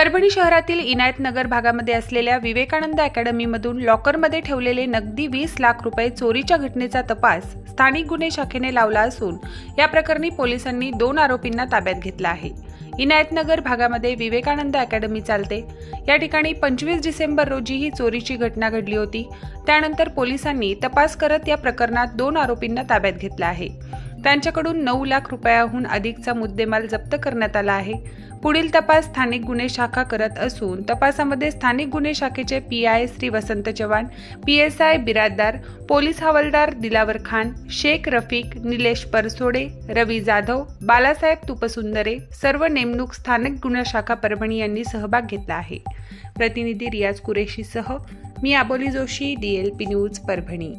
परभणी शहरातील इनायतनगर भागामध्ये असलेल्या विवेकानंद अकॅडमीमधून लॉकरमध्ये ठेवलेले नगदी वीस लाख रुपये चोरीच्या घटनेचा तपास स्थानिक गुन्हे शाखेने लावला असून या प्रकरणी पोलिसांनी दोन आरोपींना ताब्यात घेतला आहे. इनायतनगर भागामध्ये विवेकानंद अकॅडमी चालते. या ठिकाणी पंचवीस डिसेंबर रोजी ही चोरीची घटना घडली होती. त्यानंतर पोलिसांनी तपास करत या प्रकरणात दोन आरोपींना ताब्यात घेतला आहे. त्यांच्याकडून नऊ लाख रुपयाहून अधिकचा मुद्देमाल जप्त करण्यात आला आहे. पुढील तपास स्थानिक गुन्हे शाखा करत असून तपासामध्ये स्थानिक गुन्हे शाखेचे P I Shri Vasant Chavan P S I Birajdar police हवालदार दिलावर खान शेख रफिक निलेश परसोडे रवी जाधव बालासाहेब तुपसुंदरे सर्व नेमणूक स्थानिक गुन्हे शाखा परभणी यांनी सहभाग घेतला आहे. प्रतिनिधी रियाज कुरेशीसह मी Aboli Joshi D L P news Parbhani.